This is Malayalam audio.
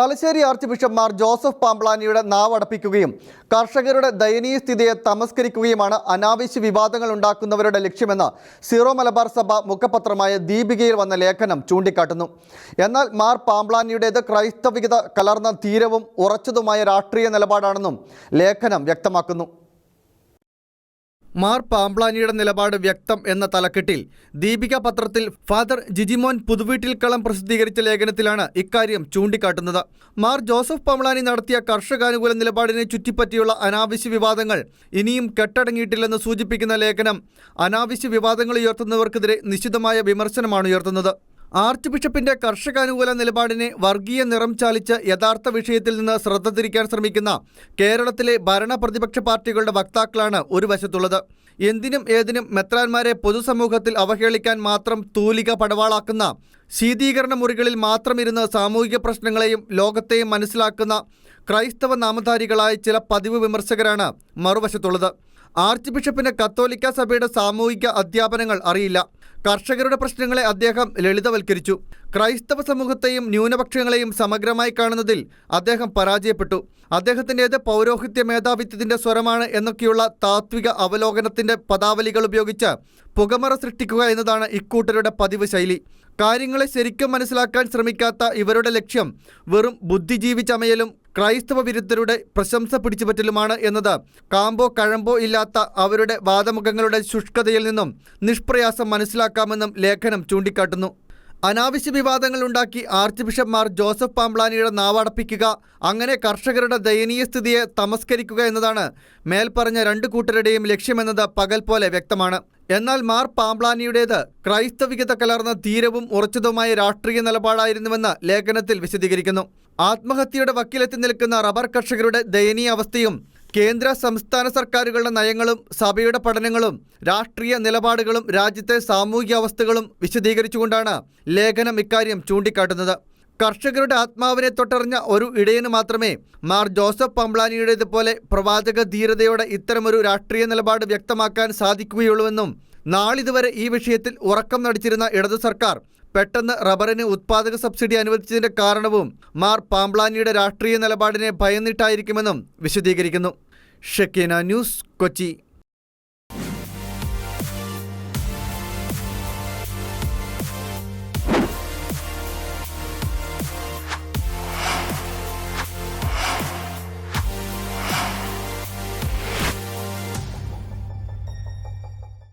Thalassery archbishop Mar Joseph പാമ്പ്ലാനിയുടെ നാവടപ്പിക്കുകയും കർഷകരുടെ ദയനീയ സ്ഥിതിയെ തമസ്കരിക്കുകയുമാണ് അനാവശ്യ വിവാദങ്ങൾ ഉണ്ടാക്കുന്നവരുടെ ലക്ഷ്യമെന്ന് സീറോ മലബാർ സഭ മുഖപത്രമായ ദീപികയിൽ വന്ന ലേഖനം ചൂണ്ടിക്കാട്ടുന്നു. എന്നാൽ മാർ പാമ്പ്ലാനിയുടേത് ക്രൈസ്തവികത കലർന്ന തീരവും ഉറച്ചതുമായ രാഷ്ട്രീയ നിലപാടാണെന്നും ലേഖനം വ്യക്തമാക്കുന്നു. മാർ പാംപ്ലാനിയുടെ നിലപാട് വ്യക്തം എന്ന തലക്കെട്ടിൽ ദീപിക പത്രത്തിൽ ഫാദർ ജിജിമോൻ പുതുവീട്ടിൽ പുതുവീട്ടിൽക്കളം പ്രസിദ്ധീകരിച്ച ലേഖനത്തിലാണ് ഇക്കാര്യം ചൂണ്ടിക്കാട്ടുന്നത്. മാർ ജോസഫ് പാംപ്ലാനി നടത്തിയ കർഷകാനുകൂല നിലപാടിനെ ചുറ്റിപ്പറ്റിയുള്ള അനാവശ്യ വിവാദങ്ങൾ ഇനിയും കെട്ടടങ്ങിയിട്ടില്ലെന്ന് സൂചിപ്പിക്കുന്ന ലേഖനം അനാവശ്യ വിവാദങ്ങൾ ഉയർത്തുന്നവർക്കെതിരെ നിശിതമായ വിമർശനമാണ് ഉയർത്തുന്നത്. ആർച്ച് ബിഷപ്പിന്റെ കർഷകാനുകൂല നിലപാടിനെ വർഗീയ നിറം ചാലിച്ച് യഥാർത്ഥ വിഷയത്തിൽ നിന്ന് ശ്രദ്ധ തിരിക്കാൻ ശ്രമിക്കുന്ന കേരളത്തിലെ ഭരണ പ്രതിപക്ഷ പാർട്ടികളുടെ വക്താക്കളാണ് ഒരു വശത്തുള്ളത്. എന്തിനും ഏതിനും മെത്രാന്മാരെ പൊതുസമൂഹത്തിൽ അവഹേളിക്കാൻ മാത്രം തൂലിക പടവാളാക്കുന്ന ശീതീകരണ മുറികളിൽ മാത്രം ഇരുന്ന് സാമൂഹിക പ്രശ്നങ്ങളെയും ലോകത്തെയും മനസ്സിലാക്കുന്ന ക്രൈസ്തവ നാമധാരികളായ ചില പതിവ് വിമർശകരാണ് മറുവശത്തുള്ളത്. ആർച്ച് ബിഷപ്പിന് കത്തോലിക്ക സഭയുടെ സാമൂഹിക അധ്യാപനങ്ങൾ അറിയില്ല. കർഷകരുടെ പ്രശ്നങ്ങളെ അദ്ദേഹം ലളിതവൽക്കരിച്ചു. ക്രൈസ്തവ സമൂഹത്തെയും ന്യൂനപക്ഷങ്ങളെയും സമഗ്രമായി കാണുന്നതിൽ അദ്ദേഹം പരാജയപ്പെട്ടു. അദ്ദേഹത്തിന്റേത് പൗരോഹിത്യ മേധാവിത്വത്തിന്റെ സ്വരമാണ് എന്നൊക്കെയുള്ള താത്വിക അവലോകനത്തിന്റെ പദാവലികൾ ഉപയോഗിച്ച് പുകമറ സൃഷ്ടിക്കുക എന്നതാണ് ഇക്കൂട്ടരുടെ പതിവ് ശൈലി. കാര്യങ്ങളെ ശരിക്കും മനസ്സിലാക്കാൻ ശ്രമിക്കാത്ത ഇവരുടെ ലക്ഷ്യം വെറും ബുദ്ധിജീവി ചമയലും ക്രൈസ്തവ വിരുദ്ധരുടെ പ്രശംസ പിടിച്ചുപറ്റലുമാണ് എന്നത് കാമ്പോ കഴമ്പോ ഇല്ലാത്ത അവരുടെ വാദമുഖങ്ങളുടെ ശുഷ്കതയിൽ നിന്നും നിഷ്പ്രയാസം മനസ്സിലാക്കാമെന്നും ലേഖനം ചൂണ്ടിക്കാട്ടുന്നു. അനാവശ്യ വിവാദങ്ങൾ ഉണ്ടാക്കി ആർച്ച് ബിഷപ്പ്മാർ ജോസഫ് പാമ്പ്ലാനിയുടെ നാവടപ്പിക്കുക അങ്ങനെ കർഷകരുടെ ദയനീയ സ്ഥിതിയെ തമസ്കരിക്കുക എന്നതാണ് മേൽപ്പറഞ്ഞ രണ്ട് കൂട്ടരുടെയും ലക്ഷ്യമെന്നത് പകൽ പോലെ വ്യക്തമാണ്. എന്നാൽ മാർ പാമ്പ്ലാനിയുടേത് ക്രൈസ്തവികത കലർന്ന ധീരവും ഉറച്ചതുമായ രാഷ്ട്രീയ നിലപാടായിരുന്നുവെന്ന് ലേഖനത്തിൽ വിശദീകരിക്കുന്നു. ആത്മഹത്യയുടെ വക്കിലെത്തി നിൽക്കുന്ന റബ്ബർ കർഷകരുടെ ദയനീയ അവസ്ഥയും കേന്ദ്ര സംസ്ഥാന സർക്കാരുകളുടെ നയങ്ങളും സഭയുടെ പഠനങ്ങളും രാഷ്ട്രീയ നിലപാടുകളും രാജ്യത്തെ സാമൂഹിക അവസ്ഥകളും വിശദീകരിച്ചുകൊണ്ടാണ് ലേഖനം ഇക്കാര്യം ചൂണ്ടിക്കാട്ടുന്നത്. കർഷകരുടെ ആത്മാവിനെ തൊട്ടറിഞ്ഞ ഒരു ഇടയന് മാത്രമേ മാർ ജോസഫ് പംബ്ലാനിയുടേതുപോലെ പ്രവാചക ധീരതയോടെ ഇത്തരമൊരു രാഷ്ട്രീയ നിലപാട് വ്യക്തമാക്കാൻ സാധിക്കുകയുള്ളൂവെന്നും നാളിതുവരെ ഈ വിഷയത്തിൽ ഉറക്കം നടിച്ചിരുന്ന ഇടതു സർക്കാർ പെട്ടെന്ന് റബ്ബറിന് ഉത്പാദക സബ്സിഡി അനുവദിച്ചതിന്റെ കാരണവും മാർ പാംബ്ലാനിയുടെ രാഷ്ട്രീയ നിലപാടിനെ ഭയന്നിട്ടായിരിക്കുമെന്നും വിശദീകരിക്കുന്നു. Shekinah news Kochi